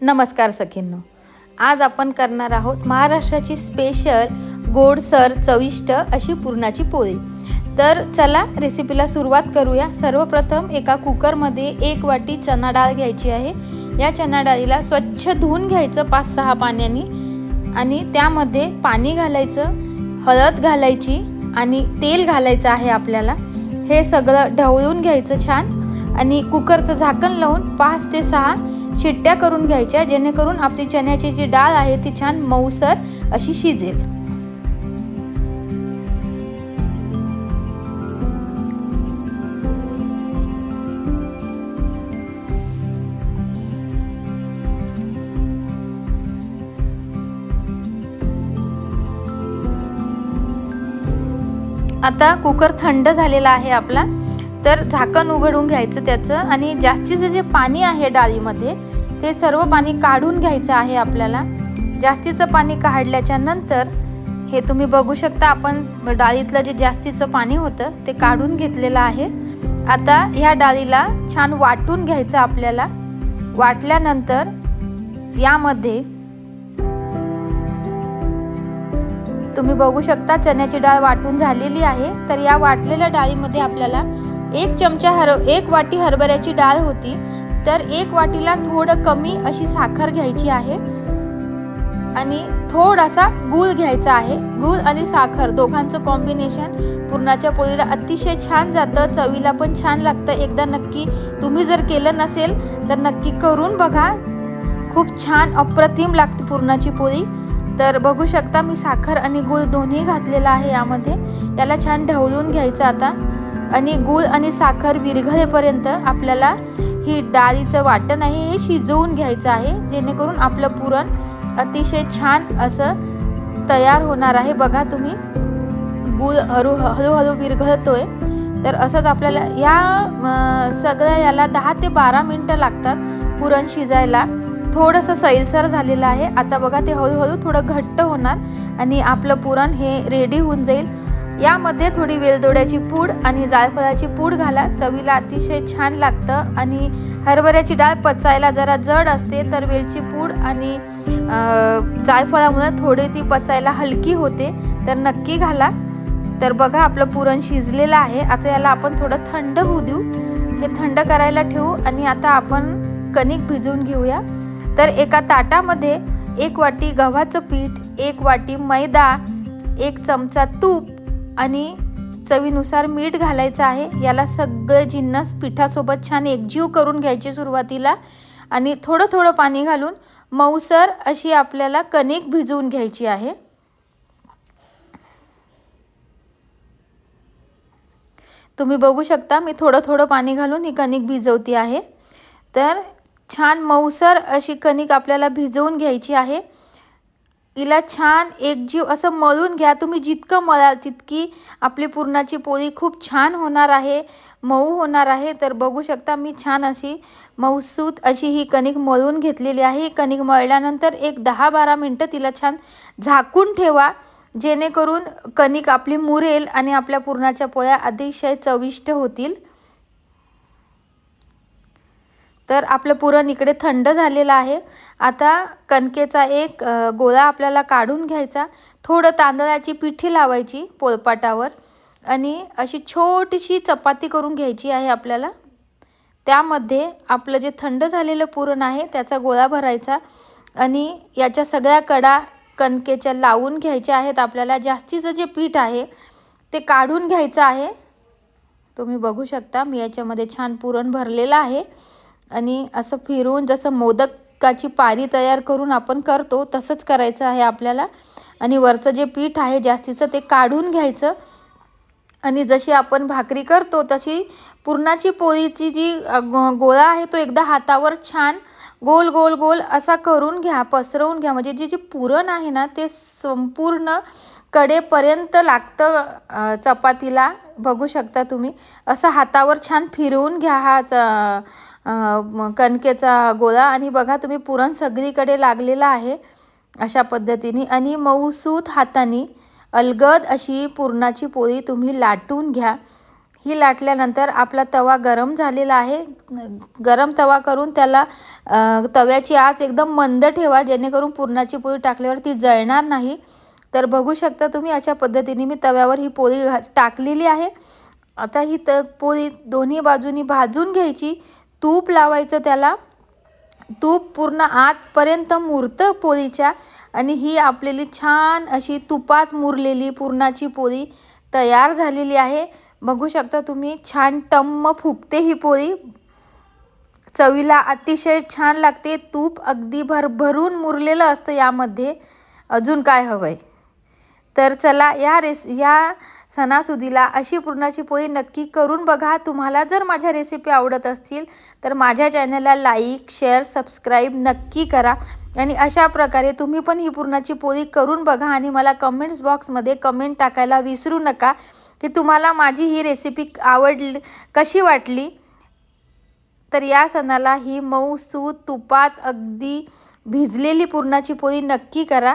नमस्कार सखींनो. आज आपण करणार आहोत महाराष्ट्राची स्पेशल गोडसर चविष्ट अशी पुरणाची पोळी. तर चला रेसिपीला सुरुवात करूया. सर्वप्रथम एका कुकरमध्ये एक वाटी चना डाळ घ्यायची आहे. या चना डाळीला स्वच्छ धुवून घ्यायचं पाच सहा पाण्याने आणि त्यामध्ये पाणी घालायचं हळद घालायची आणि तेल घालायचं आहे आपल्याला. हे सगळं ढवळून घ्यायचं छान आणि कुकरचं झाकण लावून पाच ते सहा शिट्ट्या करून घ्यायच्या जेणेकरून आपली चण्याची जी डाळ आहे ती छान मऊसर अशी शिजेल. आता कुकर थंड झालेला आहे आपला. तर झाकण उघडून घ्यायचं त्याचं आणि जास्तीचं जे पाणी आहे डाळीमध्ये ते सर्व पाणी काढून घ्यायचं आहे आपल्याला. जास्तीचं पाणी काढल्याच्या नंतर हे तुम्ही बघू शकता आपण डाळीतलं जे जास्तीचं पाणी होतं ते काढून घेतलेलं आहे. आता ह्या डाळीला छान वाटून घ्यायचं आपल्याला. वाटल्यानंतर यामध्ये तुम्ही बघू शकता चण्याची डाळ वाटून झालेली आहे. तर या वाटलेल्या डाळीमध्ये आपल्याला एक चमचा हर एक वाटी हरभऱ्याची डाळ होती तर एक वाटीला थोडं कमी अशी साखर घ्यायची आहे. आणि थोडासा गूळ घ्यायचा आहे. गूळ आणि साखर दोघांचं कॉम्बिनेशन पुरणाच्या पोळीला अतिशय छान जातं चवीला पण छान लागतं. एकदा नक्की तुम्ही जर केलं नसेल तर नक्की करून बघा. खूप छान अप्रतिम लागते पुरणाची पोळी. तर बघू शकता मी साखर आणि गूळ दोन्ही घातलेला आहे यामध्ये. याला छान ढवळून घ्यायचं आता. आणि गूळ आणि साखर विरघळेपर्यंत आपल्याला ही डाळीचं वाटण आहे हे शिजवून घ्यायचं आहे जेणेकरून आपलं पुरण अतिशय छान असं तयार होणार आहे. बघा तुम्ही गूळ हळू हळूहळू विरघळतोय. तर असंच आपल्याला या सगळ्या याला दहा ते बारा मिनटं लागतात पुरण शिजायला. थोडंसं सैलसर झालेलं आहे. आता बघा ते हळूहळू थोडं घट्ट होणार आणि आपलं पुरण हे रेडी होऊन जाईल. यामध्ये थोडी वेलदोड्याची पूड आणि जायफळाची पूड घाला. चवीला अतिशय छान लागतं आणि हरभऱ्याची डाळ पचायला जरा जड असते तर वेलची पूड आणि जायफळामुळे थोडी ती पचायला हलकी होते. तर नक्की घाला. तर बघा आपलं पुरण शिजलेलं आहे. आता याला आपण थोडं थंड होऊ देऊ. हे थंड करायला ठेवू आणि आता आपण कणिक भिजवून घेऊया. तर एका ताटामध्ये एक वाटी गव्हाचं पीठ एक वाटी मैदा एक चमचा तूप आणि चवीनुसार मीठ घालायचं आहे. याला सगळं जिन्नस पिठासोबत छान एकजीव करून घ्यायची सुरुवातीला. आणि थोडं थोडं पाणी घालून मऊसर अशी आपल्याला कणिक भिजवून घ्यायची आहे. तुम्ही बघू शकता मी थोडं थोडं पाणी घालून ही कणिक भिजवती आहे. तर छान मऊसर अशी कणिक आपल्याला भिजवून घ्यायची आहे. हिला छान एकजीव असं मळून घ्या. तुम्ही जितकं मळाल तितकी आपली पुरणाची पोळी खूप छान होणार आहे मऊ होणार आहे. तर बघू शकता मी छान अशी मऊसूत अशी ही कणिक मळून घेतलेली आहे. ही कणिक मळल्यानंतर एक दहा बारा मिनटं तिला छान झाकून ठेवा. जेणेकरून कणिक आपली मुरेल आणि आपल्या पुरणाच्या पोळ्या अतिशय चविष्ट होतील. तर आपलं पुरण इकडे थंड झालेलं आहे. आता कणकेचा एक गोळा आपल्याला काढून घ्यायचा. थोडं तांदळाची पिठी लावायची पोळपाटावर आणि अशी छोटीशी चपाती करून घ्यायची आहे आपल्याला. त्यामध्ये आपलं जे थंड झालेलं पुरण आहे त्याचा गोळा भरायचा आणि याच्या सगळ्या कडा कणकेच्या लावून घ्यायच्या आहेत आपल्याला. जास्तीचं जे पीठ आहे ते काढून घ्यायचं आहे. तुम्ही बघू शकता मी याच्यामध्ये छान पुरण भरलेलं आहे. आणि असं फिरून जसं मोदकाची पारी तयार करून आपण करतो तसंच करायचं आहे आपल्याला. आणि वरचं जे पीठ आहे जास्तीचं ते काढून घ्यायचं. आणि जशी आपण भाकरी करतो तशी पुरणाची पोळीची जी गोळा आहे तो एकदा हातावर छान गोल गोल गोल असा करून घ्या पसरवून घ्या. म्हणजे जे जे पुरण आहे ना ते संपूर्ण कडेपर्यंत लागतं चपातीला बघू शकता तुम्ही. असं हातावर छान फिरवून घ्या हा कणकेचा गोळा आणि बघा तुम्ही पुरण सगळीकडे लागलेला आहे अशा पद्धतीने. आणि मऊसूत हाताने अलगद अशी पुरणाची पोळी तुम्ही लाटून घ्या. ही लाटल्यानंतर आपला तवा गरम झालेला आहे. गरम तवा करून त्याला तव्याची आच एकदम मंद ठेवा जेणेकरून पुरणाची पोळी टाकल्यावर ती जळणार नाही. तर बघू शकता तुम्ही अशा पद्धतीने मी तव्यावर ही पोळी घा टाकलेली आहे. आता ही त पोळी दोन्ही बाजूनी भाजून घ्यायची. तूप लावायचं त्याला. तूप पूर्ण आतपर्यंत मुरतं पोळीच्या आणि ही आपलेली छान अशी तुपात मुरलेली पुरणाची पोळी तयार झालेली आहे. बघू शकता तुम्ही छान टम्म फुगते ही पोळी. चवीला अतिशय छान लागते. तूप अगदी भरभरून मुरलेलं असतं यामध्ये. अजून काय हवं आहे तर चला या रेस या सणासुदीला अशी पुरणाची पोळी नक्की करून बघा. तुम्हाला जर माझ्या रेसिपी आवडत असतील तर माझ्या चॅनलला लाईक शेअर सबस्क्राईब नक्की करा. आणि अशा प्रकारे तुम्ही पण ही पुरणाची पोळी करून बघा आणि मला कमेंट्स बॉक्समध्ये कमेंट टाकायला विसरू नका की तुम्हाला माझी ही रेसिपी आवडली कशी वाटली? तर या सणाला ही मऊ सूत तुपात अगदी भिजलेली पुरणाची पोळी नक्की करा.